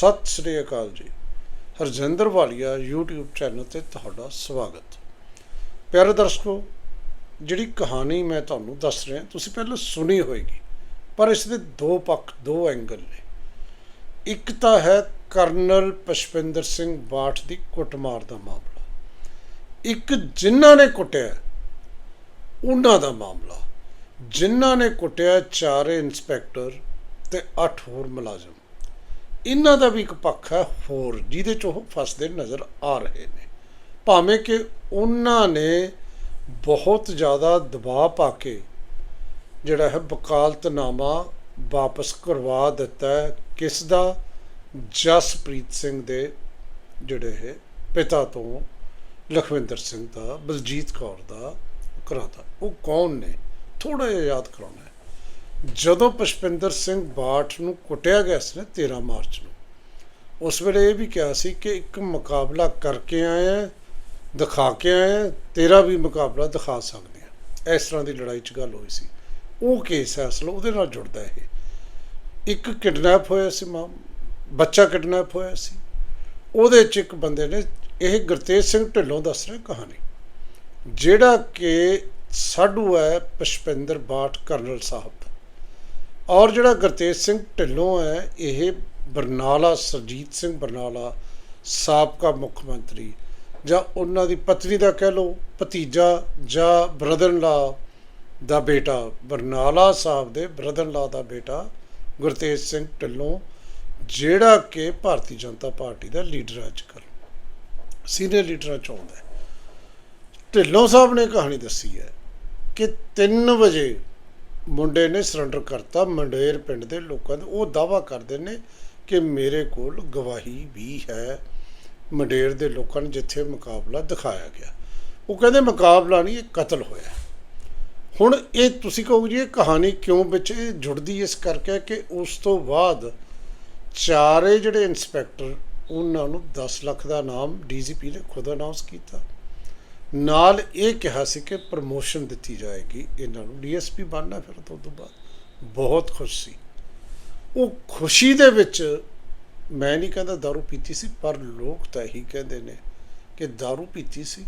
ਸਤਿ ਸ੍ਰੀ ਅਕਾਲ ਜੀ। ਹਰਜਿੰਦਰ ਵਾਲੀਆ YouTube channel ਤੇ ਤੁਹਾਡਾ ਸਵਾਗਤ। ਪਿਆਰੇ ਦਰਸ਼ਕੋ, ਜਿਹੜੀ ਕਹਾਣੀ ਮੈਂ ਤੁਹਾਨੂੰ ਦੱਸ ਰਿਹਾ, ਤੁਸੀਂ ਪਹਿਲਾਂ ਸੁਣੀ ਹੋਏਗੀ, ਪਰ ਇਸ ਦੇ ਦੋ ਪੱਖ, ਦੋ ਐਂਗਲ ਨੇ। ਇੱਕ ਤਾਂ ਹੈ ਕਰਨਲ ਪਸ਼ਪਿੰਦਰ ਸਿੰਘ ਬਾਠ ਦੀ ਕੁੱਟਮਾਰ ਦਾ ਮਾਮਲਾ। ਇੱਕ ਜਿਨ੍ਹਾਂ ਨੇ ਕੁੱਟਿਆ, ਉਹਨਾਂ ਦਾ ਮਾਮਲਾ। ਜਿਨ੍ਹਾਂ ਨੇ ਕੁੱਟਿਆ ਚਾਰੇ ਇੰਸਪੈਕਟਰ ਤੇ 8 ਹੋਰ ਮੁਲਾਜ਼ਮ। ਇਹਨਾਂ ਦਾ ਵੀ ਇੱਕ ਪੱਖ ਹੈ ਹੋਰ, ਜਿਹਦੇ ਚ ਉਹ ਫਸਦੇ ਨਜ਼ਰ ਆ ਰਹੇ ਨੇ। ਭਾਵੇਂ ਕਿ ਉਹਨਾਂ ਨੇ ਬਹੁਤ ਜ਼ਿਆਦਾ ਦਬਾਅ ਪਾ ਕੇ ਜਿਹੜਾ ਹੈ ਵਕਾਲਤਨਾਮਾ ਵਾਪਸ ਕਰਵਾ ਦਿੱਤਾ ਕਿਸ ਦਾ ਜਸਪ੍ਰੀਤ ਸਿੰਘ ਦੇ ਜਿਹੜੇ ਹੈ ਪਿਤਾ ਤੋਂ ਲਖਵਿੰਦਰ ਸਿੰਘ ਦਾ, ਬਲਜੀਤ ਕੌਰ ਦਾ ਕਰਾਤਾ। ਉਹ ਕੌਣ ਨੇ? ਥੋੜਾ ਜਿਹਾ ਯਾਦ ਕਰਾਉਣਾ ਜਦੋਂ ਪੁਸ਼ਪਿੰਦਰ ਸਿੰਘ ਬਾਠ ਨੂੰ ਕੁੱਟਿਆ ਗਿਆ ਸੀ ਨਾ 13 ਮਾਰਚ ਨੂੰ, ਉਸ ਵੇਲੇ ਇਹ ਵੀ ਕਿਹਾ ਸੀ ਕਿ ਇੱਕ ਮੁਕਾਬਲਾ ਕਰਕੇ ਆਇਆ ਦਿਖਾ ਕੇ ਆਇਆ ਤੇਰਾ ਵੀ ਮੁਕਾਬਲਾ ਦਿਖਾ ਸਕਦੇ ਆ। ਇਸ ਤਰ੍ਹਾਂ ਦੀ ਲੜਾਈ 'ਚ ਗੱਲ ਹੋਈ ਸੀ। ਉਹ ਕੇਸ ਹੈ ਅਸਲ ਉਹਦੇ ਨਾਲ ਜੁੜਦਾ ਇਹ। ਇੱਕ ਕਿਡਨੈਪ ਹੋਇਆ ਸੀ, ਮਾਂ ਬੱਚਾ ਕਿਡਨੈਪ ਹੋਇਆ ਸੀ। ਉਹਦੇ 'ਚ ਇੱਕ ਬੰਦੇ ਨੇ, ਇਹ ਗੁਰਤੇਜ ਸਿੰਘ ਢਿੱਲੋਂ ਦੱਸ ਰਿਹਾ ਕਹਾਣੀ, ਜਿਹੜਾ ਕਿ ਸਾਡੂ ਹੈ ਪੁਸ਼ਪਿੰਦਰ ਬਾਠ ਕਰਨਲ ਸਾਹਿਬ। ਔਰ ਜਿਹੜਾ ਗੁਰਤੇਜ ਸਿੰਘ ਢਿੱਲੋਂ ਹੈ, ਇਹ ਬਰਨਾਲਾ, ਸਰਜੀਤ ਸਿੰਘ ਬਰਨਾਲਾ ਸਾਬਕਾ ਮੁੱਖ ਮੰਤਰੀ ਜਾਂ ਉਹਨਾਂ ਦੀ ਪਤਨੀ ਦਾ ਕਹਿ ਲਓ, ਭਤੀਜਾ ਜਾਂ ਬ੍ਰਦਰ ਲਾ ਦਾ ਬੇਟਾ, ਬਰਨਾਲਾ ਸਾਹਿਬ ਦੇ ਬ੍ਰਦਰ ਲਾ ਦਾ ਬੇਟਾ ਗੁਰਤੇਜ ਸਿੰਘ ਢਿੱਲੋਂ, ਜਿਹੜਾ ਕਿ ਭਾਰਤੀ ਜਨਤਾ ਪਾਰਟੀ ਦਾ ਲੀਡਰ ਅੱਜ ਕੱਲ੍ਹ ਸੀਨੀਅਰ ਲੀਡਰਾਂ ਚ ਆਉਂਦਾ ਢਿੱਲੋਂ ਸਾਹਿਬ ਨੇ ਕਹਾਣੀ ਦੱਸੀ ਹੈ ਕਿ 3 ਵਜੇ ਮੁੰਡੇ ਨੇ ਸਰੈਂਡਰ ਕਰਤਾ, ਮੰਡੇਰ ਪਿੰਡ ਦੇ ਲੋਕਾਂ ਦੇ ਉਹ ਦਾਵਾ ਕਰਦੇ ਨੇ ਕਿ ਮੇਰੇ ਕੋਲ ਗਵਾਹੀ ਵੀ ਹੈ। ਮੰਡੇਰ ਦੇ ਲੋਕਾਂ ਨੇ ਜਿੱਥੇ ਮੁਕਾਬਲਾ ਦਿਖਾਇਆ ਗਿਆ। ਉਹ ਕਹਿੰਦੇ ਮੁਕਾਬਲਾ ਨਹੀਂ, ਇਹ ਕਤਲ ਹੋਇਆ। ਹੁਣ ਇਹ ਤੁਸੀਂ ਕਹੋ ਜੀ, ਇਹ ਕਹਾਣੀ ਕਿਉਂ ਵਿੱਚ ਇਹ ਜੁੜਦੀ ਇਸ ਕਰਕੇ ਕਿ ਉਸ ਤੋਂ ਬਾਅਦ ਚਾਰੇ ਜਿਹੜੇ ਇੰਸਪੈਕਟਰ ਉਹਨਾਂ ਨੂੰ 10 ਲੱਖ ਦਾ ਨਾਮ ਡੀਜੀਪੀ ਨੇ ਖੁਦ ਅਨਾਉਂਸ ਕੀਤਾ। ਨਾਲ ਇਹ ਕਿਹਾ ਸੀ ਕਿ ਪ੍ਰਮੋਸ਼ਨ ਦਿੱਤੀ ਜਾਏਗੀ ਇਹਨਾਂ ਨੂੰ ਡੀਐਸਪੀ ਬਣਨਾ ਫਿਰ ਤੋਂ ਤੋਂ ਬਾਅਦ ਬਹੁਤ ਖੁਸ਼ ਸੀ ਉਹ ਖੁਸ਼ੀ ਦੇ ਵਿੱਚ ਮੈਂ ਨਹੀਂ ਕਹਿੰਦਾ दारू ਪੀਤੀ ਸੀ ਪਰ ਲੋਕ ਤਾਂ ਇਹੀ ਕਹਿੰਦੇ ਨੇ ਕਿ दारू ਪੀਤੀ ਸੀ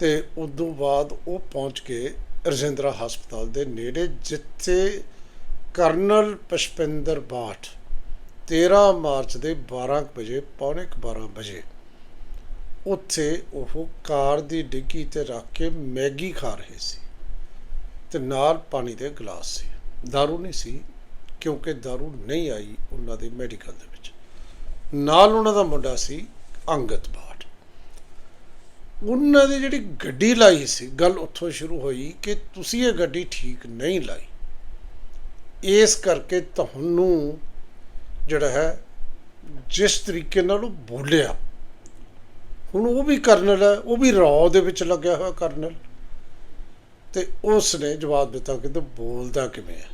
ਤੇ ਉਦੋਂ ਬਾਅਦ ਉਹ ਪਹੁੰਚ ਕੇ ਰਜਿੰਦਰਾ ਹਸਪਤਾਲ ਦੇ ਨੇੜੇ ਜਿੱਥੇ ਕਰਨਲ ਪਸ਼ਪਿੰਦਰ ਬਾਠ 13 ਮਾਰਚ ਦੇ 12 ਵਜੇ ਪੌਣੇ 12 ਵਜੇ ਉੱਥੇ ਉਹ ਕਾਰ ਦੀ ਡਿੱਗੀ ਤੇ ਰੱਖ ਕੇ ਮੈਗੀ ਖਾ ਰਹੇ ਸੀ ਤੇ ਨਾਲ ਪਾਣੀ ਦੇ ਗਲਾਸ ਸੀ दारू ਨਹੀਂ ਸੀ ਕਿਉਂਕਿ दारू ਨਹੀਂ ਆਈ ਉਹਨਾਂ ਦੇ ਮੈਡੀਕਲ ਦੇ ਵਿੱਚ ਨਾਲ ਉਹਨਾਂ ਦਾ ਮੁੰਡਾ ਸੀ ਅੰਗਤ ਬਾਠ ਉਹਨਾਂ ਦੀ ਜਿਹੜੀ ਗੱਡੀ ਲਾਈ ਸੀ ਗੱਲ ਉੱਥੋਂ ਸ਼ੁਰੂ ਹੋਈ ਕਿ ਤੁਸੀਂ ਇਹ ਗੱਡੀ ਠੀਕ ਨਹੀਂ ਲਾਈ ਇਸ ਕਰਕੇ ਤੁਹਾਨੂੰ ਜਿਹੜਾ ਹੈ ਜਿਸ ਤਰੀਕੇ ਨਾਲ ਉਹ ਬੋਲਿਆ ਹੁਣ ਉਹ ਵੀ ਕਰਨਲ ਹੈ, ਉਹ ਵੀ ਰੌ ਦੇ ਵਿੱਚ ਲੱਗਿਆ ਹੋਇਆ ਕਰਨਲ। ਤੇ ਉਸ ਨੇ ਜਵਾਬ ਦਿੱਤਾ ਕਿ ਤੂੰ ਬੋਲਦਾ ਕਿਵੇਂ ਹੈ?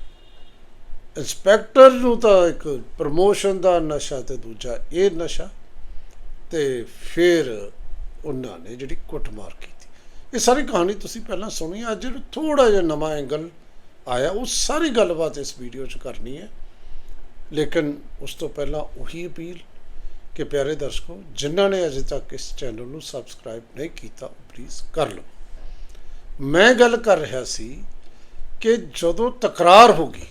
ਇੰਸਪੈਕਟਰ ਨੂੰ ਤਾਂ ਇੱਕ ਪ੍ਰਮੋਸ਼ਨ ਦਾ ਨਸ਼ਾ ਤੇ ਦੂਜਾ ਇਹ ਨਸ਼ਾ। ਤੇ ਫਿਰ ਉਹਨਾਂ ਨੇ ਜਿਹੜੀ ਕੁੱਟਮਾਰ ਕੀਤੀ। ਇਹ ਸਾਰੀ ਕਹਾਣੀ ਤੁਸੀਂ ਪਹਿਲਾਂ ਸੁਣੀ ਅੱਜ ਜਿਹੜਾ ਥੋੜਾ ਜਿਹਾ ਨਵਾਂ ਐਂਗਲ ਆਇਆ, ਉਹ ਸਾਰੀ ਗੱਲਬਾਤ ਇਸ ਵੀਡੀਓ 'ਚ ਕਰਨੀ ਹੈ। ਲੇਕਿਨ ਉਸ ਤੋਂ ਪਹਿਲਾਂ ਉਹੀ ਅਪੀਲ ਕਿ ਪਿਆਰੇ ਦਰਸ਼ਕੋ, ਜਿਨ੍ਹਾਂ ਨੇ ਅਜੇ ਤੱਕ ਇਸ ਚੈਨਲ ਨੂੰ ਸਬਸਕ੍ਰਾਈਬ ਨਹੀਂ ਕੀਤਾ ਪਲੀਜ਼ ਕਰ ਲਓ। ਮੈਂ ਗੱਲ ਕਰ ਰਿਹਾ ਸੀ ਕਿ ਜਦੋਂ ਤਕਰਾਰ ਹੋ ਗਈ,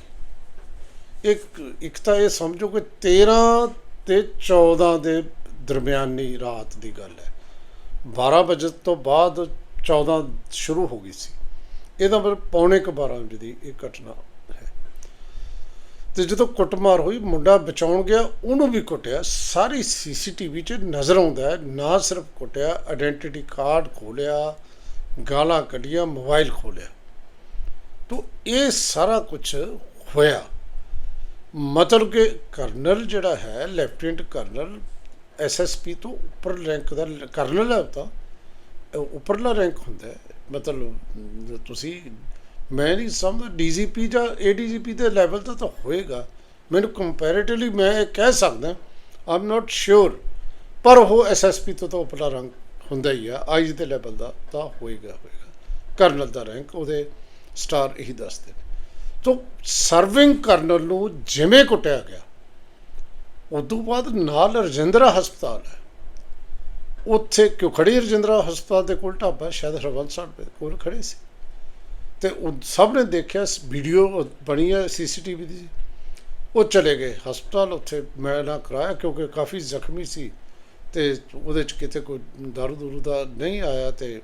ਇੱਕ ਇੱਕ ਤਾਂ ਇਹ ਸਮਝੋ ਕਿ 13 ਤੇ 14 ਦੇ ਦਰਮਿਆਨੀ ਰਾਤ ਦੀ ਗੱਲ ਹੈ। 12 ਵਜੇ ਤੋਂ ਬਾਅਦ 14 ਸ਼ੁਰੂ ਹੋ ਗਈ ਸੀ। ਇਹਦਾ ਮਤਲਬ ਪੌਣੇ ਕੁ 12 ਵਜੇ ਦੀ ਇਹ ਘਟਨਾ ਤੇ ਜਦੋਂ ਕੁੱਟਮਾਰ ਹੋਈ, ਮੁੰਡਾ ਬਚਾਉਣ ਗਿਆ, ਉਹਨੂੰ ਵੀ ਕੁੱਟਿਆ। ਸਾਰੀ ਸੀਸੀਟੀਵੀ 'ਚ ਨਜ਼ਰ ਆਉਂਦਾ ਹੈ, ਨਾ ਸਿਰਫ ਕੁੱਟਿਆ ਆਇਡੈਂਟੀਟੀ ਕਾਰਡ ਖੋਲਿਆ ਗਾਲਾਂ ਕੱਢੀਆਂ, ਮੋਬਾਈਲ ਖੋਲਿਆ ਤੋਂ ਇਹ ਸਾਰਾ ਕੁਝ ਹੋਇਆ। ਮਤਲਬ ਕਿ ਕਰਨਲ ਜਿਹੜਾ ਹੈ, ਲੈਫਟੀਨੈਂਟ ਕਰਨਲ ਐਸਐਸਪੀ ਤੋਂ ਉੱਪਰ ਰੈਂਕ ਦਾ, ਕਰਨਲ ਹੈ ਉਹ ਤਾਂ ਉੱਪਰਲਾ ਰੈਂਕ ਹੁੰਦਾ ਮਤਲਬ, ਤੁਸੀਂ ਮੈਂ ਨਹੀਂ ਸਮਝਦਾ ਡੀਜੀਪੀ ਜਾਂ ਏਡੀਜੀਪੀ ਦੇ ਲੈਵਲ ਦਾ ਤਾਂ ਹੋਏਗਾ। ਮੈਨੂੰ ਕੰਪੈਰੀਟਿਵਲੀ ਮੈਂ ਇਹ ਕਹਿ ਸਕਦਾ ਆਮ ਨਾਟ ਸ਼ੋਰ ਪਰ ਉਹ ਐਸਐਸਪੀ ਤੋਂ ਤਾਂ ਉੱਪਰਲਾ ਰੰਗ ਹੁੰਦਾ ਹੀ ਆ ਆਈਜ ਦੇ ਲੈਵਲ ਦਾ ਤਾਂ ਹੋਏਗਾ ਹੋਏਗਾ। ਕਰਨਲ ਦਾ ਰੈਂਕ ਉਹਦੇ ਸਟਾਰ ਇਹੀ ਦੱਸਦੇ ਨੇ। ਤੋ ਸਰਵਿੰਗ ਕਰਨਲ ਨੂੰ ਜਿਵੇਂ ਕੁੱਟਿਆ ਗਿਆ, ਉਦੋਂ ਬਾਅਦ ਨਾਲ ਰਜਿੰਦਰਾ ਹਸਪਤਾਲ ਹੈ। ਉੱਥੇ ਕਿਉਂ ਖੜੀ ਰਜਿੰਦਰਾ ਹਸਪਤਾਲ ਦੇ ਕੋਲ ਢਾਬਾ, ਸ਼ਾਇਦ ਹਰਵੰਸ ਸਾਹਿਬ ਦੇ ਕੋਲ ਖੜੇ ਸੀ। ਤੇ ਉਹ ਸਭ ਨੇ ਦੇਖਿਆ ਵੀਡੀਓ ਬਣੀ ਹੈ ਸੀਸੀਟੀਵੀ ਦੀ। ਉਹ ਚਲੇ ਗਏ। ਹਸਪਤਾਲ ਉੱਥੇ ਮੈਂ ਨਾ ਕਰਾਇਆ ਕਿਉਂਕਿ ਕਾਫੀ ਜ਼ਖਮੀ ਸੀ ਤੇ ਉਹਦੇ ਚ ਕਿਤੇ ਕੋਈ ਦਾਰੂ ਦੂਰੂ ਦਾ ਨਹੀਂ ਆਇਆ ਤੇ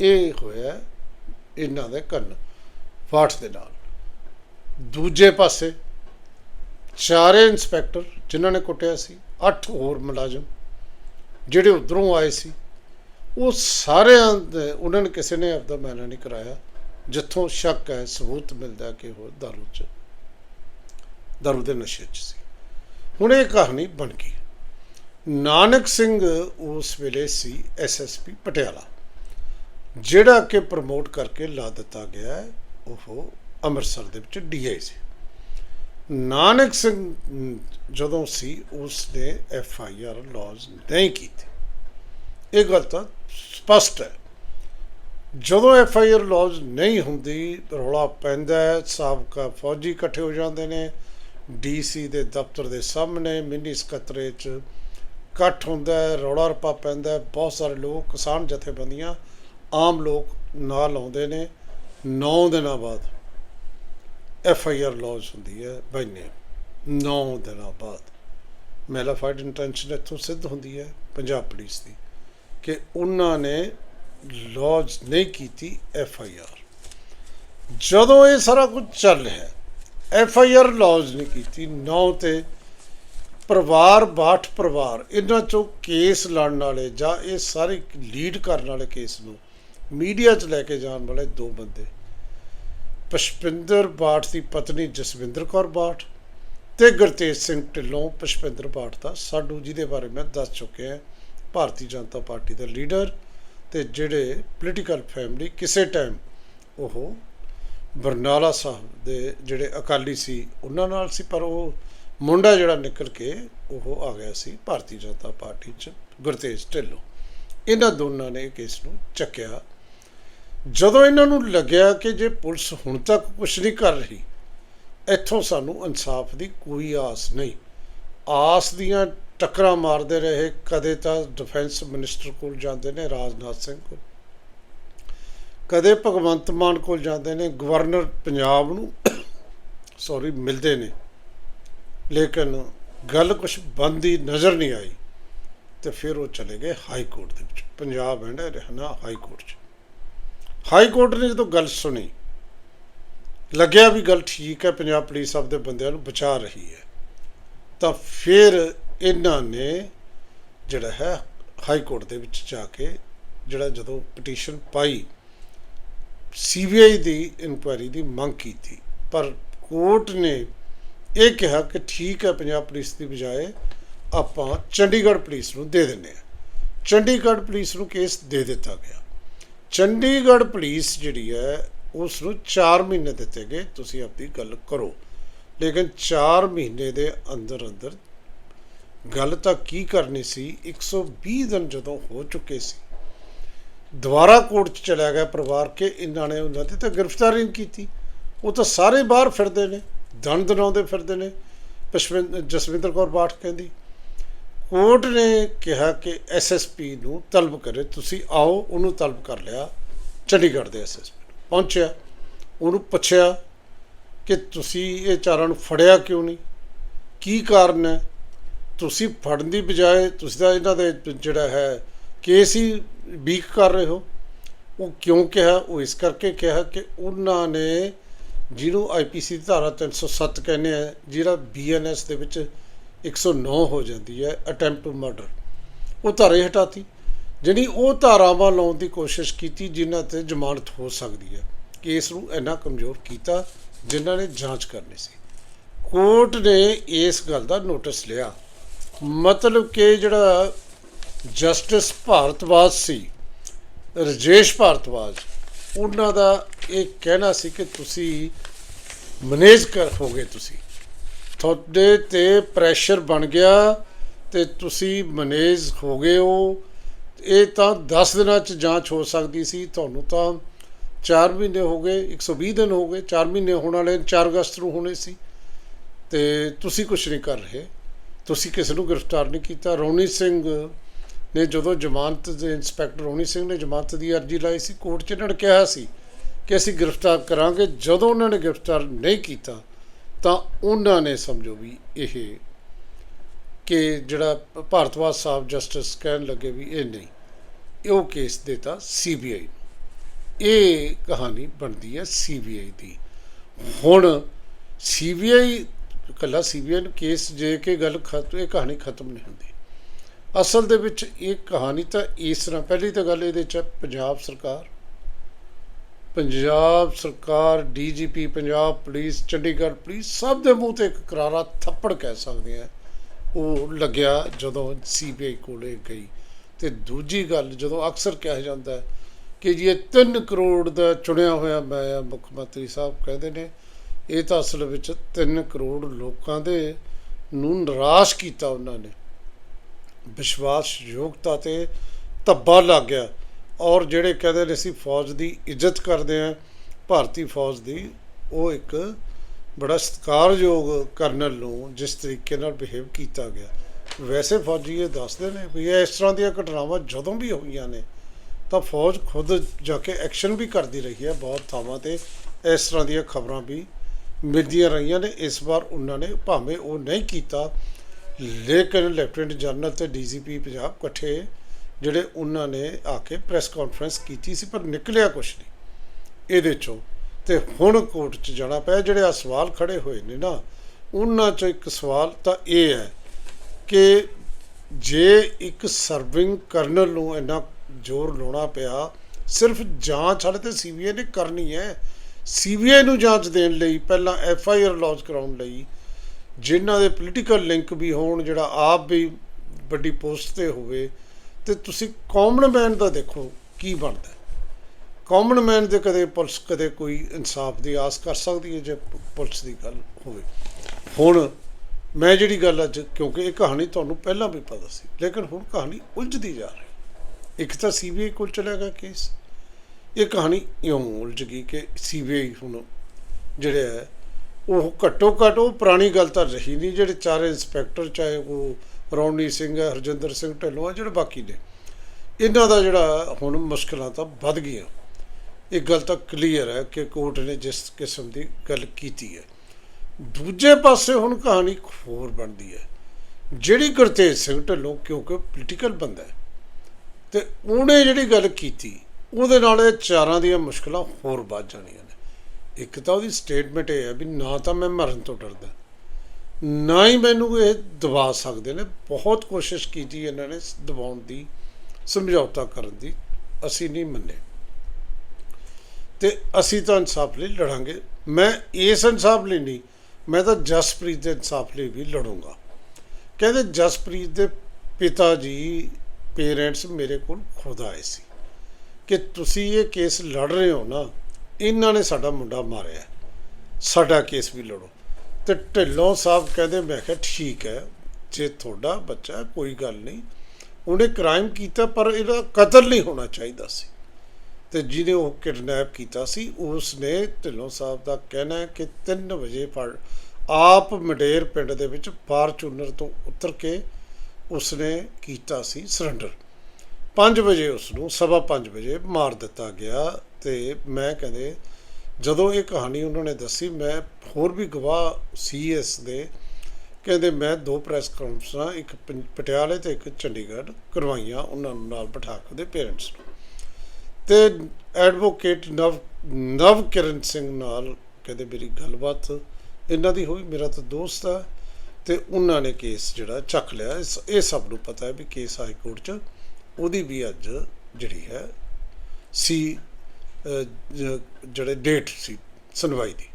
ਇਹ ਹੋਇਆ ਇਹਨਾਂ ਦੇ ਕੰਨ ਫਾਟ ਦੇ ਨਾਲ। ਦੂਜੇ ਪਾਸੇ ਚਾਰੇ ਇੰਸਪੈਕਟਰ ਜਿਨ੍ਹਾਂ ਨੇ ਕੁੱਟਿਆ ਸੀ, ਅੱਠ ਹੋਰ ਮੁਲਾਜ਼ਮ ਜਿਹੜੇ ਉਧਰੋਂ ਆਏ ਸੀ, ਉਹ ਸਾਰਿਆਂ ਦੇ ਉਹਨਾਂ ਨੇ ਕਿਸੇ ਨੇ ਆਪਦਾ ਮੈਨਾ ਨਹੀਂ ਕਰਾਇਆ। ਜਿੱਥੋਂ ਸ਼ੱਕ ਹੈ, ਸਬੂਤ ਮਿਲਦਾ ਕਿ ਉਹ ਦਾਰੂ ਚ, ਦਾਰੂ ਦੇ ਨਸ਼ੇ ਚ ਸੀ। ਹੁਣ ਇਹ ਕਹਾਣੀ ਬਣ ਗਈ। ਨਾਨਕ ਸਿੰਘ ਉਸ ਵੇਲੇ ਸੀ ਐਸਐਸਪੀ ਪਟਿਆਲਾ, ਜਿਹੜਾ ਕਿ ਪ੍ਰਮੋਟ ਕਰਕੇ ਲਾ ਦਿੱਤਾ ਗਿਆ ਉਹ ਅੰਮ੍ਰਿਤਸਰ ਦੇ ਵਿੱਚ ਡੀਆਈ ਸੀ। ਨਾਨਕ ਸਿੰਘ ਜਦੋਂ ਸੀ ਉਸ ਨੇ ਐਫ ਆਈ ਆਰ ਲੌਜ ਨਹੀਂ ਕੀਤੀ। ਇਹ ਗੱਲ ਤਾਂ ਸਪਸ਼ਟ ਹੈ। ਜਦੋਂ ਐਫ ਆਈ ਆਰ ਲੌਜ ਨਹੀਂ ਹੁੰਦੀ, ਰੌਲਾ ਪੈਂਦਾ ਸਾਬਕਾ ਫੌਜੀ ਇਕੱਠੇ ਹੋ ਜਾਂਦੇ ਨੇ ਡੀਸੀ ਦੇ ਦਫ਼ਤਰ ਦੇ ਸਾਹਮਣੇ, ਮਿੰਨੀ ਸਕੱਤਰੇ 'ਚ ਇਕੱਠ ਹੁੰਦਾ ਰੌਲਾ ਰੱਪਾ ਪੈਂਦਾ ਬਹੁਤ ਸਾਰੇ ਲੋਕ, ਕਿਸਾਨ ਜਥੇਬੰਦੀਆਂ, ਆਮ ਲੋਕ ਨਾਲ ਆਉਂਦੇ ਨੇ 9 ਦਿਨਾਂ ਬਾਅਦ ਐਫ ਆਈ ਆਰ ਲੌਜ ਹੁੰਦੀ ਹੈ ਬੈਨੇ 9 ਦਿਨਾਂ ਬਾਅਦ। ਮੈਲਾਫਾਈਡ ਇੰਟੈਂਸ਼ਨ ਇੱਥੋਂ ਸਿੱਧ ਹੁੰਦੀ ਹੈ, ਪੰਜਾਬ ਪੁਲਿਸ ਦੀ, ਕਿ ਉਹਨਾਂ ਨੇ ਲੌਜ ਨਹੀਂ ਕੀਤੀ ਐਫ ਆਈ ਆਰ। ਜਦੋਂ ਇਹ ਸਾਰਾ ਕੁਝ ਚੱਲ ਰਿਹਾ ਐਫ ਆਈ ਆਰ ਲੌਜ ਨਹੀਂ ਕੀਤੀ 9 ਤੇ ਪਰਿਵਾਰ ਬਾਠ ਪਰਿਵਾਰ, ਇਹਨਾਂ ਚੋਂ ਕੇਸ ਲੜਨ ਵਾਲੇ ਜਾਂ ਇਹ ਸਾਰੇ ਲੀਡ ਕਰਨ ਵਾਲੇ ਕੇਸ ਨੂੰ ਮੀਡੀਆ 'ਚ ਲੈ ਕੇ ਜਾਣ ਵਾਲੇ ਦੋ ਬੰਦੇ। ਪਸ਼ਪਿੰਦਰ ਬਾਠ ਦੀ ਪਤਨੀ ਜਸਵਿੰਦਰ ਕੌਰ ਬਾਠ ਤੇ ਗੁਰਤੇਜ ਸਿੰਘ ਢਿੱਲੋਂ ਪਸ਼ਪਿੰਦਰ ਬਾਠ ਦਾ ਸਾਡੂ, ਜਿਹਦੇ ਬਾਰੇ ਮੈਂ ਦੱਸ ਚੁੱਕਿਆ ਭਾਰਤੀ ਜਨਤਾ ਪਾਰਟੀ ਦਾ ਲੀਡਰ। ਤੇ ਜਿਹੜੇ ਪੋਲੀਟੀਕਲ ਫੈਮਿਲੀ ਕਿਸੇ ਟਾਈਮ ਉਹ ਬਰਨਾਲਾ ਸਾਹਿਬ ਦੇ ਜਿਹੜੇ ਅਕਾਲੀ ਸੀ ਉਹਨਾਂ ਨਾਲ ਸੀ, ਪਰ ਉਹ ਮੁੰਡਾ ਜਿਹੜਾ ਨਿਕਲ ਕੇ ਉਹ ਆ ਗਿਆ ਸੀ ਭਾਰਤੀ ਜਨਤਾ ਪਾਰਟੀ ਚ, ਗੁਰਤੇਜ ਢਿੱਲੋਂ। ਇਹਨਾਂ ਦੋਨਾਂ ਨੇ ਕੇਸ ਨੂੰ ਚੱਕਿਆ। ਜਦੋਂ ਇਹਨਾਂ ਨੂੰ ਲੱਗਿਆ ਕਿ ਜੇ ਪੁਲਿਸ ਹੁਣ ਤੱਕ ਕੁਝ ਨਹੀਂ ਕਰ ਰਹੀ, ਇੱਥੋਂ ਸਾਨੂੰ ਇਨਸਾਫ ਦੀ ਕੋਈ ਆਸ ਨਹੀਂ। ਆਸ ਦੀਆਂ ਟੱਕਰਾਂ ਮਾਰਦੇ ਰਹੇ, ਕਦੇ ਤਾਂ ਡਿਫੈਂਸ ਮਿਨਿਸਟਰ ਕੋਲ ਜਾਂਦੇ ਨੇ, ਰਾਜਨਾਥ ਸਿੰਘ ਕੋਲ। ਕਦੇ ਭਗਵੰਤ ਮਾਨ ਕੋਲ ਜਾਂਦੇ ਨੇ ਗਵਰਨਰ ਪੰਜਾਬ ਨੂੰ ਸੌਰੀ ਮਿਲਦੇ ਨੇ। ਲੇਕਿਨ ਗੱਲ ਕੁਝ ਬੰਦੀ ਨਜ਼ਰ ਨਹੀਂ ਆਈ ਤੇ ਫਿਰ ਉਹ ਚਲੇ ਗਏ ਹਾਈ ਕੋਰਟ ਦੇ ਵਿੱਚ। Punjab and Haryana high court 'ਚ। ਹਾਈ ਕੋਰਟ ਨੇ ਜਦੋਂ ਗੱਲ ਸੁਣੀ, ਲੱਗਿਆ ਵੀ ਗੱਲ ਠੀਕ ਹੈ, ਪੰਜਾਬ ਪੁਲਿਸ ਆਪਦੇ ਬੰਦਿਆਂ ਨੂੰ ਬਚਾ ਰਹੀ ਹੈ। ਤਾਂ ਫਿਰ ਇਹਨਾਂ ਨੇ ਜਿਹੜਾ ਹੈ ਹਾਈ ਕੋਰਟ ਦੇ ਵਿੱਚ ਜਾ ਕੇ ਜਿਹੜਾ ਜਦੋਂ ਪਟੀਸ਼ਨ ਪਾਈ ਸੀਬੀਆਈ ਦੀ ਇਨਕੁਆਇਰੀ ਦੀ ਮੰਗ ਕੀਤੀ। ਪਰ ਕੋਰਟ ਨੇ ਇਹ ਕਿਹਾ ਕਿ ਠੀਕ ਹੈ, ਪੰਜਾਬ ਪੁਲਿਸ ਦੀ ਬਜਾਏ ਆਪਾਂ ਚੰਡੀਗੜ੍ਹ ਪੁਲਿਸ ਨੂੰ ਦੇ ਦਿੰਦੇ ਆ ਚੰਡੀਗੜ੍ਹ ਪੁਲਿਸ ਨੂੰ ਕੇਸ ਦੇ ਦਿੱਤਾ ਗਿਆ। ਚੰਡੀਗੜ੍ਹ ਪੁਲਿਸ ਜਿਹੜੀ ਹੈ ਉਸ ਨੂੰ 4 ਮਹੀਨੇ ਦਿੱਤੇ ਗਏ। ਤੁਸੀਂ ਆਪਣੀ ਗੱਲ ਕਰੋ। ਲੇਕਿਨ 4 ਮਹੀਨੇ ਦੇ ਅੰਦਰ ਅੰਦਰ ਗੱਲ ਤਾਂ ਕੀ ਕਰਨੀ ਸੀ? 120 ਦਿਨ ਜਦੋਂ ਹੋ ਚੁੱਕੇ ਸੀ, ਦੁਬਾਰਾ ਕੋਰਟ 'ਚ ਚਲਿਆ ਗਿਆ ਪਰਿਵਾਰ ਕਿ, ਇਹਨਾਂ ਨੇ ਉਹਨਾਂ ਦੀ ਤਾਂ ਗ੍ਰਿਫਤਾਰੀ ਨਹੀਂ ਕੀਤੀ। ਉਹ ਤਾਂ ਸਾਰੇ ਬਾਹਰ ਫਿਰਦੇ ਨੇ ਦੰਦ ਦਨਾਉਂਦੇ ਫਿਰਦੇ ਨੇ ਪਸ਼ਵਿੰਦਰ ਜਸਵਿੰਦਰ ਕੌਰ ਬਾਠ ਕਹਿੰਦੀ। ਕੋਰਟ ਨੇ ਕਿਹਾ ਕਿ ਐਸਐਸਪੀ ਨੂੰ ਤਲਬ ਕਰੇ, ਤੁਸੀਂ ਆਓ, ਉਹਨੂੰ ਤਲਬ ਕਰ ਲਿਆ। ਚੰਡੀਗੜ੍ਹ ਦੇ ਐਸਐਸਪੀ ਪਹੁੰਚਿਆ। ਉਹਨੂੰ ਪੁੱਛਿਆ ਕਿ ਤੁਸੀਂ ਇਹ ਚਾਰਾਂ ਨੂੰ ਫੜਿਆ ਕਿਉਂ ਨਹੀਂ? ਕੀ ਕਾਰਨ ਹੈ? ਤੁਸੀਂ ਫੜਨ ਦੀ ਬਜਾਏ ਤੁਸੀਂ ਤਾਂ ਇਹਨਾਂ ਦੇ ਜਿਹੜਾ ਹੈ ਕੇਸ ਹੀ ਵੀਕ ਕਰ ਰਹੇ ਹੋ। ਉਹ ਕਿਉਂ ਕਿਹਾ? ਉਹ ਇਸ ਕਰਕੇ ਕਿਹਾ ਕਿ ਉਹਨਾਂ ਨੇ ਜਿਹਨੂੰ ਆਈਪੀਸੀ ਦੀ ਧਾਰਾ 307 ਕਹਿੰਦੇ ਆ, ਜਿਹੜਾ ਬੀਐਨਐਸ ਦੇ ਵਿੱਚ 109 ਹੋ ਜਾਂਦੀ ਹੈ ਅਟੈਂਪਟ ਟੂ ਮਰਡਰ ਉਹ ਧਾਰਾ ਹਟਾਤੀ। ਜਿਹੜੀ ਉਹ ਧਾਰਾਵਾਂ ਲਾਉਣ ਦੀ ਕੋਸ਼ਿਸ਼ ਕੀਤੀ ਜਿਨ੍ਹਾਂ ਤੇ ਜ਼ਮਾਨਤ ਹੋ ਸਕਦੀ ਹੈ। ਕੇਸ ਨੂੰ ਇੰਨਾ ਕਮਜ਼ੋਰ ਕੀਤਾ ਜਿਨ੍ਹਾਂ ਨੇ ਜਾਂਚ ਕਰਨੀ ਸੀ। ਕੋਰਟ ਨੇ ਇਸ ਗੱਲ ਦਾ ਨੋਟਿਸ ਲਿਆ। ਮਤਲਬ ਕਿ ਜਿਹੜਾ ਜਸਟਿਸ ਭਾਰਤਵਾਜ ਸੀ, ਰਜੇਸ਼ ਭਾਰਤਵਾਜ, ਉਹਨਾਂ ਦਾ ਇਹ ਕਹਿਣਾ ਸੀ ਕਿ ਤੁਸੀਂ ਮੈਨੇਜ ਕਰ, ਹੋਗੇ ਤੁਸੀਂ। ਤੁਹਾਡੇ ਤੇ ਪ੍ਰੈਸ਼ਰ ਬਣ ਗਿਆ ਤੇ ਤੁਸੀਂ ਮੈਨੇਜ ਹੋ ਗਏ ਹੋ। ਇਹ ਤਾਂ 10 ਦਿਨਾਂ ਚ ਜਾਂਚ ਹੋ ਸਕਦੀ ਸੀ। ਤੁਹਾਨੂੰ ਤਾਂ 4 ਮਹੀਨੇ ਹੋ ਗਏ 120 ਦਿਨ ਹੋ ਗਏ। 4 ਮਹੀਨੇ ਹੋਣ ਵਾਲੇ 4 ਅਗਸਤ ਨੂੰ ਹੋਣੇ ਸੀ। ਤੇ ਤੁਸੀਂ ਕੁਝ ਨਹੀਂ ਕਰ ਰਹੇ। ਤੁਸੀਂ ਕਿਸੇ ਨੂੰ ਗ੍ਰਿਫਤਾਰ ਨਹੀਂ ਕੀਤਾ। ਰੋਣੀ ਸਿੰਘ ਨੇ ਜਦੋਂ ਜ਼ਮਾਨਤ ਦੇ ਇੰਸਪੈਕਟਰ ਰੋਣੀ ਸਿੰਘ ਨੇ ਜ਼ਮਾਨਤ ਦੀ ਅਰਜ਼ੀ ਲਾਈ ਸੀ, ਕੋਰਟ 'ਚ ਇਹਨਾਂ ਨੇ ਕਿਹਾ ਸੀ ਕਿ ਅਸੀਂ ਗ੍ਰਿਫਤਾਰ ਕਰਾਂਗੇ। ਜਦੋਂ ਉਹਨਾਂ ਨੇ ਗ੍ਰਿਫਤਾਰ ਨਹੀਂ ਕੀਤਾ, ਤਾਂ ਉਹਨਾਂ ਨੇ ਸਮਝੋ ਵੀ ਇਹ ਕਿ ਜਿਹੜਾ ਭਾਰਤਵਾਜ ਸਾਹਿਬ ਜਸਟਿਸ ਕਹਿਣ ਲੱਗੇ ਵੀ ਇਹ ਨਹੀਂ, ਇਹ ਉਹ ਕੇਸ ਦੇਤਾ ਸੀਬੀਆਈ ਇਹ ਕਹਾਣੀ ਬਣਦੀ ਹੈ ਸੀਬੀਆਈ ਦੀ। ਹੁਣ ਸੀਬੀਆਈ ਕੱਲਾ ਸੀਬੀਆਈ ਨੂੰ ਕੇਸ ਜੇ ਕੇ ਗੱਲ ਖਤਮ ਇਹ ਕਹਾਣੀ ਖਤਮ ਨਹੀਂ ਹੁੰਦੀ। ਅਸਲ ਦੇ ਵਿੱਚ ਇਹ ਕਹਾਣੀ ਤਾਂ ਇਸ ਤਰ੍ਹਾਂ, ਪਹਿਲੀ ਤਾਂ ਗੱਲ ਇਹਦੇ ਚ ਪੰਜਾਬ ਸਰਕਾਰ। ਪੰਜਾਬ ਸਰਕਾਰ, DGP, Punjab police, Chandigarh police, ਸਭ ਦੇ ਮੂੰਹ ਤੇ ਇੱਕ ਕਰਾਰਾ ਥੱਪੜ ਕਹਿ ਸਕਦੇ ਆ ਉਹ ਲੱਗਿਆ ਜਦੋਂ ਸੀਬੀਆਈ ਕੋਲੇ ਗਈ। ਤੇ ਦੂਜੀ ਗੱਲ, ਜਦੋਂ ਅਕਸਰ ਕਿਹਾ ਜਾਂਦਾ ਹੈ ਕਿ ਜੀ ਇਹ 3 ਕਰੋੜ ਦਾ ਚੁਣਿਆ ਹੋਇਆ ਮੈਂ ਮੁੱਖ ਮੰਤਰੀ ਸਾਹਿਬ ਕਹਿੰਦੇ ਨੇ ਇਹ ਤਾਂ ਅਸਲ ਵਿੱਚ 3 ਕਰੋੜ ਲੋਕਾਂ ਦੇ ਨੂੰ ਨਿਰਾਸ਼ ਕੀਤਾ ਉਹਨਾਂ ਨੇ। ਵਿਸ਼ਵਾਸ ਯੋਗਤਾ ਤੇ ਧੱਬਾ ਲੱਗ ਗਿਆ। ਔਰ ਜਿਹੜੇ ਕਹਿੰਦੇ ਨੇ ਅਸੀਂ ਫੌਜ ਦੀ ਇੱਜ਼ਤ ਕਰਦੇ ਹਾਂ, ਭਾਰਤੀ ਫੌਜ ਦੀ, ਉਹ ਇੱਕ ਬੜਾ ਸਤਿਕਾਰਯੋਗ ਕਰਨਲ ਨੂੰ ਜਿਸ ਤਰੀਕੇ ਨਾਲ ਬਿਹੇਵ ਕੀਤਾ ਗਿਆ। ਵੈਸੇ ਫੌਜੀ ਇਹ ਦੱਸਦੇ ਨੇ ਵੀ ਇਹ ਇਸ ਤਰ੍ਹਾਂ ਦੀਆਂ ਘਟਨਾਵਾਂ ਜਦੋਂ ਵੀ ਹੋਈਆਂ ਨੇ, ਤਾਂ ਫੌਜ ਖੁਦ ਜਾ ਕੇ ਐਕਸ਼ਨ ਵੀ ਕਰਦੀ ਰਹੀ ਹੈ। ਬਹੁਤ ਥਾਵਾਂ ਤੇ ਇਸ ਤਰ੍ਹਾਂ ਦੀਆਂ ਖਬਰਾਂ ਵੀ ਮਿਲਦੀਆਂ ਰਹੀਆਂ ਨੇ, ਇਸ ਵਾਰ ਉਹਨਾਂ ਨੇ ਭਾਵੇਂ ਉਹ ਨਹੀਂ ਕੀਤਾ, ਲੇਕਿਨ ਲੈਫਟੀਨੈਂਟ ਜਨਰਲ ਤੇ ਡੀਜੀਪੀ ਪੰਜਾਬ ਇਕੱਠੇ, ਜਿਹੜੇ ਉਹਨਾਂ ਨੇ ਆ ਕੇ ਪ੍ਰੈਸ ਕਾਨਫਰੰਸ ਕੀਤੀ ਸੀ, ਪਰ ਨਿਕਲਿਆ ਕੁਛ ਨਹੀਂ। ਇਹਦੇ ਚੋਂ ਤੇ ਹੁਣ ਕੋਰਟ 'ਚ ਜਾਣਾ ਪਿਆ, ਜਿਹੜੇ ਆ ਸਵਾਲ ਖੜੇ ਹੋਏ ਨੇ ਨਾ, ਉਹਨਾਂ 'ਚੋਂ ਇੱਕ ਸਵਾਲ ਤਾਂ ਇਹ ਹੈ ਕਿ ਜੇ ਇੱਕ ਸਰਵਿੰਗ ਕਰਨਲ ਨੂੰ ਇੰਨਾ ਜ਼ੋਰ ਲਾਉਣਾ ਪਿਆ, ਸਿਰਫ ਜਾਂਚ ਵਾਲੇ ਤੇ ਸੀਬੀਆਈ ਨੇ ਕਰਨੀ ਹੈ ਸੀਬੀਆਈ ਨੂੰ ਜਾਂਚ ਦੇਣ ਲਈ ਪਹਿਲਾਂ ਐਫ ਆਈ ਆਰ ਲੌਂਚ ਕਰਾਉਣ ਲਈ ਜਿਨ੍ਹਾਂ ਦੇ ਪੋਲੀਟੀਕਲ ਲਿੰਕ ਵੀ ਹੋਣ, ਜਿਹੜਾ ਆਪ ਵੀ ਵੱਡੀ ਪੋਸਟ ਤੇ ਹੋਵੇ, ਤੇ ਤੁਸੀਂ ਕਾਮਨ ਮੈਨ ਦਾ ਦੇਖੋ ਕੀ ਬਣਦਾ। ਕਾਮਨ ਮੈਨ ਦੇ ਕਦੇ ਪੁਲਿਸ, ਕਦੇ ਕੋਈ ਇਨਸਾਫ ਦੀ ਆਸ ਕਰ ਸਕਦੀ ਹੈ ਜੇ ਪੁਲਿਸ ਦੀ ਗੱਲ ਹੋਵੇ। ਹੁਣ ਮੈਂ ਜਿਹੜੀ ਗੱਲ ਅੱਜ, ਕਿਉਂਕਿ ਇਹ ਕਹਾਣੀ ਤੁਹਾਨੂੰ ਪਹਿਲਾਂ ਵੀ ਪਤਾ ਸੀ, ਲੇਕਿਨ ਹੁਣ ਕਹਾਣੀ ਉਲਝਦੀ ਜਾ ਰਹੀ ਇੱਕ ਤਾਂ ਸੀਬੀਆਈ ਕੋਲ ਚਲਾ ਗਿਆ ਕੇਸ। ਇਹ ਕਹਾਣੀ ਇਉਂ ਉਲਝ ਗਈ ਕਿ ਸੀਬੀਆਈ ਹੁਣ ਜਿਹੜੇ ਹੈ ਉਹ ਘੱਟੋ ਘੱਟ ਉਹ ਪੁਰਾਣੀ ਗੱਲ ਤਾਂ ਰਹੀ ਨਹੀਂ, ਜਿਹੜੇ ਚਾਰੇ ਇੰਸਪੈਕਟਰ, ਚਾਹੇ ਉਹ ਰੌਣੀ ਸਿੰਘ ਹੈ ਹਰਜਿੰਦਰ ਸਿੰਘ ਢਿੱਲੋਂ ਆ, ਜਿਹੜੇ ਬਾਕੀ ਨੇ, ਇਹਨਾਂ ਦਾ ਜਿਹੜਾ ਹੁਣ ਮੁਸ਼ਕਲਾਂ ਤਾਂ ਵੱਧ ਗਈਆਂ। ਇਹ ਗੱਲ ਤਾਂ ਕਲੀਅਰ ਹੈ ਕਿ ਕੋਰਟ ਨੇ ਜਿਸ ਕਿਸਮ ਦੀ ਗੱਲ ਕੀਤੀ ਹੈ। ਦੂਜੇ ਪਾਸੇ ਹੁਣ ਕਹਾਣੀ ਇੱਕ ਹੋਰ ਬਣਦੀ ਹੈ। ਜਿਹੜੀ ਗੁਰਤੇਜ ਸਿੰਘ ਢਿੱਲੋਂ ਕਿਉਂਕਿ ਪੋਲੀਟੀਕਲ ਬੰਦਾ ਹੈ, ਤੇ ਉਹਨੇ ਜਿਹੜੀ ਗੱਲ ਕੀਤੀ ਉਹਦੇ ਨਾਲ ਇਹ ਚਾਰਾਂ ਦੀਆਂ ਮੁਸ਼ਕਲਾਂ ਹੋਰ ਵੱਧ ਜਾਣੀਆਂ ਨੇ। ਇੱਕ ਤਾਂ ਉਹਦੀ ਸਟੇਟਮੈਂਟ ਇਹ ਹੈ ਵੀ ਨਾ ਤਾਂ ਮੈਂ ਮਰਨ ਤੋਂ ਡਰਦਾ, ਨਾ ਹੀ ਮੈਨੂੰ ਇਹ ਦਬਾ ਸਕਦੇ ਨੇ। ਬਹੁਤ ਕੋਸ਼ਿਸ਼ ਕੀਤੀ ਇਹਨਾਂ ਨੇ ਦਬਾਉਣ ਦੀ, ਸਮਝੌਤਾ ਕਰਨ ਦੀ। ਅਸੀਂ ਨਹੀਂ ਮੰਨੇ। ਤੇ ਅਸੀਂ ਤਾਂ ਇਨਸਾਫ ਲਈ ਲੜਾਂਗੇ। ਮੈਂ ਇਸ ਇਨਸਾਫ ਲਈ ਨਹੀਂ, ਮੈਂ ਤਾਂ ਜਸਪ੍ਰੀਤ ਦੇ ਇਨਸਾਫ ਲਈ ਵੀ ਲੜੂੰਗਾ। ਕਹਿੰਦੇ ਜਸਪ੍ਰੀਤ ਦੇ ਪਿਤਾ ਜੀ ਪੇਰੈਂਟਸ ਮੇਰੇ ਕੋਲ ਖੁਦ ਆਏ ਸੀ। ਕਿ ਤੁਸੀਂ ਇਹ ਕੇਸ ਲੜ ਰਹੇ ਹੋ ਨਾ, ਇਹਨਾਂ ਨੇ ਸਾਡਾ ਮੁੰਡਾ ਮਾਰਿਆ। ਸਾਡਾ ਕੇਸ ਵੀ ਲੜੋ। ਤੇ ਢਿੱਲੋਂ ਸਾਹਿਬ ਕਹਿੰਦੇ, ਮੈਂ ਕਿਹਾ ਠੀਕ ਹੈ, ਜੇ ਤੁਹਾਡਾ ਬੱਚਾ ਕੋਈ ਗੱਲ ਨਹੀਂ। ਉਹਨੇ ਕ੍ਰਾਈਮ ਕੀਤਾ, ਪਰ ਇਹਦਾ ਕਤਲ ਨਹੀਂ ਹੋਣਾ ਚਾਹੀਦਾ ਸੀ। ਤੇ ਜਿਹਨੇ ਉਹ ਕਿਡਨੈਪ ਕੀਤਾ ਸੀ ਉਸ ਨੇ ਢਿੱਲੋਂ ਸਾਹਿਬ ਦਾ ਕਹਿਣਾ ਹੈ ਕਿ 3 ਵਜੇ ਫੜ, ਆਪ ਮਡੇਰ ਪਿੰਡ ਦੇ ਵਿੱਚ ਫਾਰਚੂਨਰ ਤੋਂ ਉਤਰ ਕੇ ਉਸਨੇ ਕੀਤਾ ਸੀ ਸਰੈਂਡਰ 5 ਵਜੇ ਉਸ ਨੂੰ ਸਵਾ 5 ਵਜੇ ਮਾਰ ਦਿੱਤਾ ਗਿਆ ਤੇ ਮੈਂ ਕਹਿੰਦੇ, ਜਦੋਂ ਇਹ ਕਹਾਣੀ ਉਹਨਾਂ ਨੇ ਦੱਸੀ, ਮੈਂ ਹੋਰ ਵੀ ਗਵਾਹ ਸੀ ਇਸ ਦੇ। ਕਹਿੰਦੇ, ਮੈਂ ਦੋ ਪ੍ਰੈਸ ਕਾਨਫਰੰਸਾਂ, ਇੱਕ ਪੰ- ਪਟਿਆਲੇ ਤੇ ਇੱਕ ਚੰਡੀਗੜ੍ਹ ਕਰਵਾਈਆਂ ਉਹਨਾਂ ਨੂੰ ਨਾਲ ਬਿਠਾ ਕੇ ਦੇ ਪੇਰੈਂਟਸ ਨੂੰ। ਤੇ ਐਡਵੋਕੇਟ ਨਵ ਨਵ ਕਿਰਨ ਸਿੰਘ ਨਾਲ ਕਹਿੰਦੇ, ਮੇਰੀ ਗੱਲਬਾਤ ਇਹਨਾਂ ਦੀ ਹੋਈ, ਮੇਰਾ ਤਾਂ ਦੋਸਤ ਆ। ਤੇ ਉਹਨਾਂ ਨੇ ਕੇਸ ਜਿਹੜਾ ਚੱਕ ਲਿਆ। ਇਹ ਸਭ ਨੂੰ ਪਤਾ ਹੈ ਵੀ ਕੇਸ ਹਾਈ ਕੋਰਟ 'ਚ ਉਹਦੀ ਵੀ ਅੱਜ ਜਿਹੜੀ ਹੈ ਸੀ ਜਿਹੜੇ ਡੇਟ ਸੀ ਸੁਣਵਾਈ ਦੀ।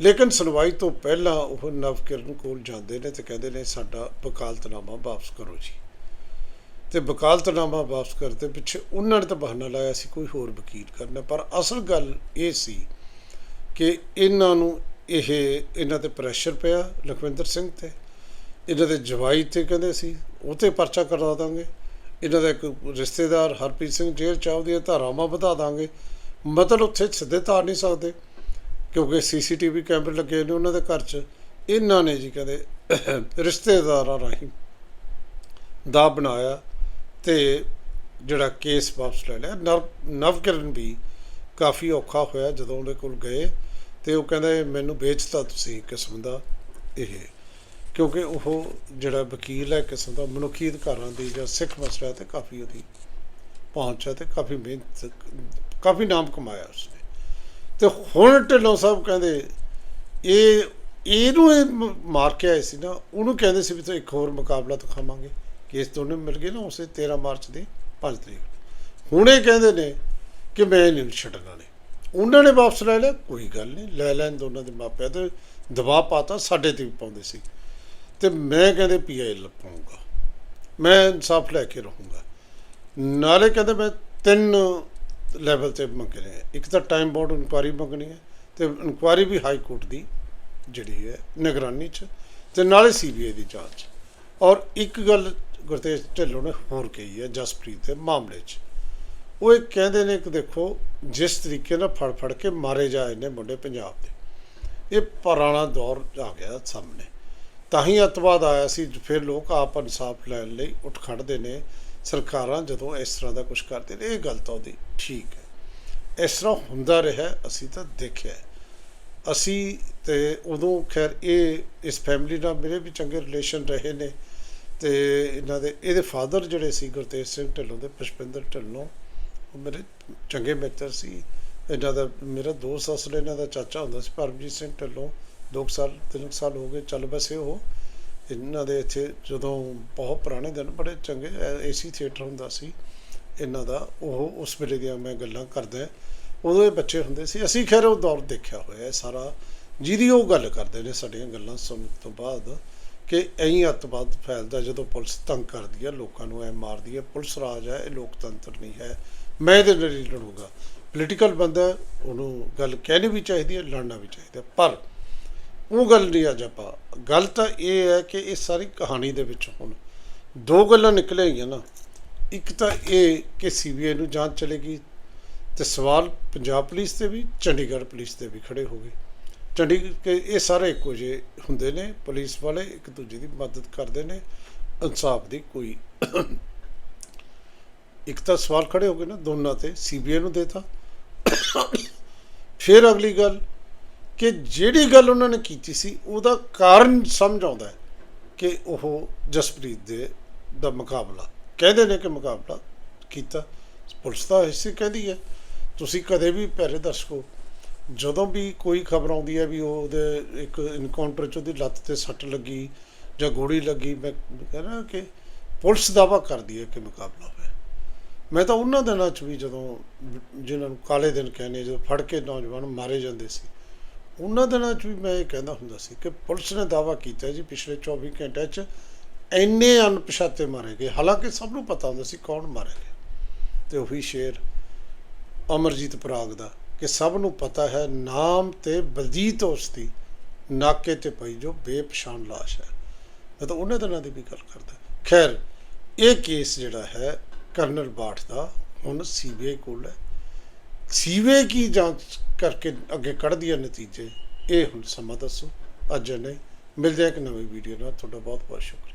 ਲੇਕਿਨ ਸੁਣਵਾਈ ਤੋਂ ਪਹਿਲਾਂ ਉਹ ਨਵਕਿਰਨ ਕੋਲ ਜਾਂਦੇ ਨੇ ਤੇ ਕਹਿੰਦੇ ਨੇ, ਸਾਡਾ ਵਕਾਲਤਨਾਮਾ ਵਾਪਸ ਕਰੋ ਜੀ। ਤੇ ਵਕਾਲਤਨਾਮਾ ਵਾਪਸ ਕਰਦੇ ਪਿੱਛੇ ਉਹਨਾਂ ਨੇ ਤਾਂ ਬਹਾਨਾ ਲਾਇਆ ਸੀ, ਕੋਈ ਹੋਰ ਵਕੀਲ ਕਰਨਾ। ਪਰ ਅਸਲ ਗੱਲ ਇਹ ਸੀ ਕਿ ਇਹਨਾਂ ਨੂੰ ਇਹ, ਇਹਨਾਂ ਤੇ ਪ੍ਰੈਸ਼ਰ ਪਿਆ ਲਖਵਿੰਦਰ ਸਿੰਘ ਤੇ। ਇਹਨਾਂ ਦੇ ਜਵਾਈ ਤੇ ਕਹਿੰਦੇ ਸੀ, ਉਹ ਤੇ ਪਰਚਾ ਕਰਵਾ ਦਾਂਗੇ। ਇਹਨਾਂ ਦਾ ਇੱਕ ਰਿਸ਼ਤੇਦਾਰ ਹਰਪ੍ਰੀਤ ਸਿੰਘ ਜੇਲ੍ਹ ਚ ਆ, ਉਹਦੀਆਂ ਧਾਰਾਵਾਂ ਵਧਾ ਦਾਂਗੇ। ਮਤਲਬ ਉੱਥੇ ਸਿੱਧੇ ਧਾਰ ਨਹੀਂ ਸਕਦੇ ਕਿਉਂਕਿ ਸੀਸੀਟੀਵੀ ਕੈਮਰੇ ਲੱਗੇ ਨੇ ਉਹਨਾਂ ਦੇ ਘਰ 'ਚ। ਇਹਨਾਂ ਨੇ ਜੀ ਕਹਿੰਦੇ ਰਿਸ਼ਤੇਦਾਰਾਂ ਰਾਹੀਂ ਦਾ ਬਣਾਇਆ ਤੇ ਜਿਹੜਾ ਕੇਸ ਵਾਪਸ ਲੈ ਲਿਆ। ਨਵ ਨਵਕਿਰਨ ਵੀ ਕਾਫੀ ਔਖਾ ਹੋਇਆ ਜਦੋਂ ਉਹਦੇ ਕੋਲ ਗਏ ਤੇ ਉਹ ਕਹਿੰਦਾ ਮੈਨੂੰ ਵੇਚਤਾ ਤੁਸੀਂ ਕਿਸਮ ਦਾ ਇਹ। ਕਿਉਂਕਿ ਉਹ ਜਿਹੜਾ ਵਕੀਲ ਹੈ ਕਿਸਮ ਦਾ, ਮਨੁੱਖੀ ਅਧਿਕਾਰਾਂ ਦੀ ਜਾਂ ਸਿੱਖ ਮਸਲਾ ਤੇ ਕਾਫੀ ਉਹਦੀ ਪਹੁੰਚ ਹੈ ਤੇ ਕਾਫੀ ਮਿਹਨਤ, ਕਾਫੀ ਨਾਮ ਕਮਾਇਆ ਉਸਨੇ। ਤੇ ਹੁਣ ਢਿੱਲੋਂ ਸਾਹਿਬ ਕਹਿੰਦੇ, ਇਹ, ਇਹਨੂੰ ਇਹ ਮ- ਮਾਰ ਕੇ ਆਏ ਸੀ ਨਾ, ਉਹਨੂੰ ਕਹਿੰਦੇ ਸੀ ਵੀ ਤੂੰ ਇੱਕ ਹੋਰ ਮੁਕਾਬਲਾ ਦਿਖਾਵਾਂਗੇ। ਕੇਸ ਦੋਨੇ ਮਿਲ ਗਏ ਨਾ, ਉਸੇ 13 ਮਾਰਚ ਦੀ 5 ਤਰੀਕ ਨੂੰ। ਹੁਣ ਇਹ ਕਹਿੰਦੇ ਨੇ ਕਿ ਮੈਂ ਇਹ ਨਹੀਂ ਛੱਡਣਾ ਨੇ। ਉਹਨਾਂ ਨੇ ਵਾਪਸ ਲੈ ਲਿਆ, ਕੋਈ ਗੱਲ ਨਹੀਂ, ਲੈ ਲੈਣ ਦੋਨਾਂ ਦੇ ਮਾਪਿਆਂ ਤੇ ਦਬਾਅ ਪਾਤਾ, ਸਾਡੇ ਤੇ ਵੀ ਪਾਉਂਦੇ ਸੀ। ਤੇ ਮੈਂ ਕਹਿੰਦੇ ਪੀਆਈ ਲਪਾਉਂਗਾ ਮੈਂ ਇਨਸਾਫ ਲੈ ਕੇ ਰਹੂੰਗਾ। ਨਾਲੇ ਕਹਿੰਦੇ ਮੈਂ ਤਿੰਨ ਲੈਵਲ ਤੇ ਮੰਗੇ ਨੇ ਇੱਕ ਤਾਂ ਟਾਈਮ ਬੋਰਡ ਇਨਕੁਆਰੀ ਮੰਗਣੀ ਹੈ ਤੇ ਇਨਕੁਆਰੀ ਵੀ ਹਾਈ ਕੋਰਟ ਦੀ ਜਿਹੜੀ ਹੈ ਨਿਗਰਾਨੀ 'ਚ ਤੇ ਨਾਲੇ ਸੀਬੀਆਈ ਦੀ ਜਾਂਚ। ਔਰ ਇੱਕ ਗੱਲ ਗੁਰਤੇਜ ਢਿੱਲੋਂ ਨੇ ਹੋਰ ਕਹੀ ਹੈ ਜਸਪ੍ਰੀਤ ਦੇ ਮਾਮਲੇ 'ਚ। ਉਹ ਇਹ ਕਹਿੰਦੇ ਨੇ ਕਿ ਦੇਖੋ ਜਿਸ ਤਰੀਕੇ ਨਾਲ ਫੜ ਫੜ ਕੇ ਮਾਰੇ ਜਾਏ ਨੇ ਮੁੰਡੇ ਪੰਜਾਬ ਦੇ। ਇਹ ਪੁਰਾਣਾ ਦੌਰ ਆ ਗਿਆ ਸਾਹਮਣੇ। ਤਾਂ ਹੀ ਅਤਵਾਦ ਆਇਆ ਸੀ, ਫਿਰ ਲੋਕ ਆਪ ਇਨਸਾਫ ਲੈਣ ਲਈ ਉੱਠ ਖੜਦੇ ਨੇ। ਸਰਕਾਰਾਂ ਜਦੋਂ ਇਸ ਤਰ੍ਹਾਂ ਦਾ ਕੁਝ ਕਰਦੇ ਨੇ, ਇਹ ਗੱਲ ਤਾਂ ਉਹਦੀ ਠੀਕ ਹੈ। ਇਸ ਤਰ੍ਹਾਂ ਹੁੰਦਾ ਰਿਹਾ, ਅਸੀਂ ਤਾਂ ਦੇਖਿਆ ਅਸੀਂ ਤੇ ਉਦੋਂ ਖੈਰ ਇਹ ਇਸ ਫੈਮਿਲੀ ਨਾਲ ਮੇਰੇ ਵੀ ਚੰਗੇ ਰਿਲੇਸ਼ਨ ਰਹੇ ਨੇ ਤੇ ਇਹਨਾਂ ਦੇ, ਇਹਦੇ ਫਾਦਰ ਜਿਹੜੇ ਸੀ ਗੁਰਤੇਜ ਸਿੰਘ ਢਿੱਲੋਂ ਦੇ, ਪੁਸ਼ਪਿੰਦਰ ਢਿੱਲੋਂ, ਉਹ ਮੇਰੇ ਚੰਗੇ ਮਿੱਤਰ ਸੀ। ਇਹਨਾਂ ਦਾ, ਮੇਰਾ ਦੋਸਤ ਅਸਲ ਇਹਨਾਂ ਦਾ ਚਾਚਾ ਹੁੰਦਾ ਸੀ, ਪਰਮਜੀਤ ਸਿੰਘ ਢਿੱਲੋਂ ਦੋ ਕੁ ਸਾਲ, ਤਿੰਨ ਕੁ ਸਾਲ ਹੋ ਗਏ, ਚੱਲ ਬਸੇ ਉਹ। ਇਹਨਾਂ ਦੇ ਇੱਥੇ ਜਦੋਂ ਬਹੁਤ ਪੁਰਾਣੇ ਦਿਨ, ਬੜੇ ਚੰਗੇ ਏਸੀ ਥੀਏਟਰ ਹੁੰਦਾ ਸੀ। ਇਹਨਾਂ ਦਾ, ਉਹ ਉਸ ਵੇਲੇ ਦੀਆਂ ਮੈਂ ਗੱਲਾਂ ਕਰਦਾ ਉਦੋਂ ਇਹ ਬੱਚੇ ਹੁੰਦੇ ਸੀ, ਅਸੀਂ ਖੈਰ ਉਹ ਦੌਰ ਦੇਖਿਆ ਹੋਇਆ ਸਾਰਾ। ਜਿਹਦੀ ਉਹ ਗੱਲ ਕਰਦੇ ਨੇ ਸਾਡੀਆਂ ਗੱਲਾਂ ਸੁਣਨ ਤੋਂ ਬਾਅਦ ਕਿ ਐਂ ਅੱਤਵਾਦ ਫੈਲਦਾ ਜਦੋਂ ਪੁਲਿਸ ਤੰਗ ਕਰਦੀ ਹੈ, ਲੋਕਾਂ ਨੂੰ ਐ ਮਾਰਦੀ ਹੈ, ਪੁਲਿਸ ਰਾਜ ਹੈ, ਇਹ ਲੋਕਤੰਤਰ ਨਹੀਂ ਹੈ। ਮੈਂ ਇਹਦੇ ਨਾਲ ਲੜੂਗਾ। ਪੋਲੀਟੀਕਲ ਬੰਦਾ ਉਹਨੂੰ ਗੱਲ ਕਹਿਣੀ ਵੀ ਚਾਹੀਦੀ ਹੈ, ਲੜਨਾ ਵੀ ਚਾਹੀਦਾ ਪਰ ਉਹ ਗੱਲ ਨਹੀਂ ਅੱਜ ਆਪਾਂ। ਗੱਲ ਤਾਂ ਇਹ ਹੈ ਕਿ ਇਹ ਸਾਰੀ ਕਹਾਣੀ ਦੇ ਵਿੱਚ ਹੁਣ ਦੋ ਗੱਲਾਂ ਨਿਕਲ ਆਈਆਂ ਨਾ। ਇੱਕ ਤਾਂ ਇਹ ਕਿ ਸੀਬੀਆਈ ਨੂੰ ਜਾਂਚ ਚਲੇਗੀ ਤੇ ਸਵਾਲ ਪੰਜਾਬ ਪੁਲਿਸ ਤੇ ਵੀ, ਚੰਡੀਗੜ੍ਹ ਪੁਲਿਸ ਤੇ ਵੀ ਖੜੇ ਹੋ ਗਏ। ਚੰਡੀਗੜ੍ਹ ਕੇ ਇਹ ਸਾਰੇ ਇੱਕੋ ਜਿਹੇ ਹੁੰਦੇ ਨੇ, ਪੁਲਿਸ ਵਾਲੇ ਇੱਕ ਦੂਜੇ ਦੀ ਮਦਦ ਕਰਦੇ ਨੇ, ਇਨਸਾਫ ਦੀ ਕੋਈ। ਇੱਕ ਤਾਂ ਸਵਾਲ ਖੜੇ ਹੋ ਗਏ ਨਾ ਦੋਨਾਂ ਤੇ ਸੀਬੀਆਈ ਨੂੰ ਦੇਤਾ। ਫਿਰ ਅਗਲੀ ਗੱਲ ਕਿ ਜਿਹੜੀ ਗੱਲ ਉਹਨਾਂ ਨੇ ਕੀਤੀ ਸੀ, ਉਹਦਾ ਕਾਰਨ ਸਮਝ ਆਉਂਦਾ ਹੈ ਕਿ ਉਹ ਜਸਪ੍ਰੀਤ ਦੇ, ਦਾ ਮੁਕਾਬਲਾ, ਕਹਿੰਦੇ ਨੇ ਕਿ ਮੁਕਾਬਲਾ ਕੀਤਾ। ਪੁਲਿਸ ਦਾ ਹਿੱਸੇ ਕਹਿੰਦੀ ਹੈ, ਤੁਸੀਂ ਕਦੇ ਵੀ ਪਿਆਰੇ ਦਰਸ਼ਕੋ, ਜਦੋਂ ਵੀ ਕੋਈ ਖਬਰ ਆਉਂਦੀ ਹੈ ਵੀ ਉਹ ਉਹਦੇ ਇੱਕ ਇਨਕਾਊਂਟਰ 'ਚ ਉਹਦੀ ਲੱਤ ਤੇ ਸੱਟ ਲੱਗੀ ਜਾਂ ਗੋਲੀ ਲੱਗੀ, ਮੈਂ ਕਹਿੰਦਾ ਕਿ ਪੁਲਿਸ ਦਾਵਾ ਕਰਦੀ ਹੈ ਕਿ ਮੁਕਾਬਲਾ ਹੋਇਆ। ਮੈਂ ਤਾਂ ਉਹਨਾਂ ਦਿਨਾਂ 'ਚ ਵੀ ਜਦੋਂ ਜਿਨ੍ਹਾਂ ਨੂੰ ਕਾਲੇ ਦਿਨ ਕਹਿੰਦੇ ਜਦੋਂ ਫੜ ਕੇ ਨੌਜਵਾਨ ਮਾਰੇ ਜਾਂਦੇ ਸੀ ਉਹਨਾਂ ਦਿਨਾਂ 'ਚ ਵੀ ਮੈਂ ਇਹ ਕਹਿੰਦਾ ਹੁੰਦਾ ਸੀ ਕਿ ਪੁਲਿਸ ਨੇ ਦਾਵਾ ਕੀਤਾ ਜੀ ਪਿਛਲੇ 24 ਘੰਟਿਆਂ 'ਚ ਇੰਨੇ ਅਣਪਛਾਤੇ ਮਾਰੇ ਗਏ। ਹਾਲਾਂਕਿ ਸਭ ਨੂੰ ਪਤਾ ਹੁੰਦਾ ਸੀ ਕੌਣ ਮਾਰੇ ਗਏ। ਤੇ ਉਹੀ ਸ਼ੇਰ ਅਮਰਜੀਤ ਪ੍ਰਾਗ ਦਾ ਕਿ ਸਭ ਨੂੰ ਪਤਾ ਹੈ ਨਾਮ ਤੇ ਬਲਜੀਤ ਉਸ ਦੀ ਨਾਕੇ ਤੇ ਪਈ ਜੋ ਬੇਪਛਾਣ ਲਾਸ਼ ਹੈ। ਮੈਂ ਤਾਂ ਉਹਨਾਂ ਦਿਨਾਂ ਦੀ ਵੀ ਗੱਲ ਕਰਦਾ। ਖੈਰ, ਇਹ ਕੇਸ ਜਿਹੜਾ ਹੈ ਕਰਨਲ ਬਾਠ ਦਾ ਹੁਣ ਸੀਬੀਆਈ ਕੋਲ ਹੈ। ਸੀਬੀਆਈ ਕੀ ਜਾਂਚ ਕਰਕੇ ਅੱਗੇ ਕੱਢਦੀ ਹੈ ਨਤੀਜੇ। ਇਹ ਹੁਣ ਸਮਾਂ ਦੱਸੋ। ਅੱਜ ਨਹੀਂ। ਮਿਲਦੇ ਹਾਂ ਇੱਕ ਨਵੀਂ ਵੀਡੀਓ ਨਾਲ। ਤੁਹਾਡਾ ਬਹੁਤ ਬਹੁਤ ਸ਼ੁਕਰੀਆ।